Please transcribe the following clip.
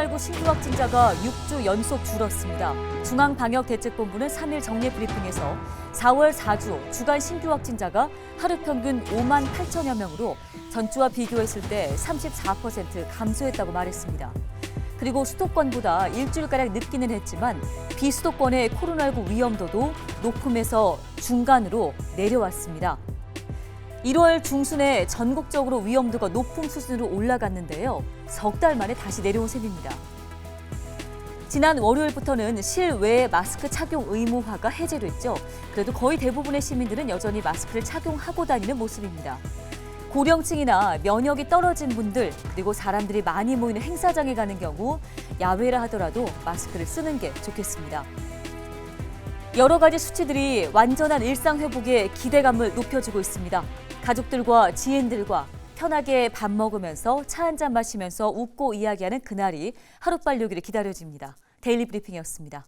코로나19 신규 확진자가 6주 연속 줄었습니다. 중앙방역대책본부는 3일 정례 브리핑에서 4월 4주 주간 신규 확진자가 하루 평균 5만 8천여 명으로 전주와 비교했을 때 34% 감소했다고 말했습니다. 그리고 수도권보다 일주일가량 늦기는 했지만 비수도권의 코로나19 위험도도 높음에서 중간으로 내려왔습니다. 1월 중순에 전국적으로 위험도가 높은 수준으로 올라갔는데요. 석 달 만에 다시 내려온 셈입니다. 지난 월요일부터는 실외 마스크 착용 의무화가 해제됐죠. 그래도 거의 대부분의 시민들은 여전히 마스크를 착용하고 다니는 모습입니다. 고령층이나 면역이 떨어진 분들 그리고 사람들이 많이 모이는 행사장에 가는 경우 야외라 하더라도 마스크를 쓰는 게 좋겠습니다. 여러 가지 수치들이 완전한 일상 회복에 기대감을 높여주고 있습니다. 가족들과 지인들과 편하게 밥 먹으면서 차 한 잔 마시면서 웃고 이야기하는 그날이 하루빨리 오기를 기다려집니다. 데일리 브리핑이었습니다.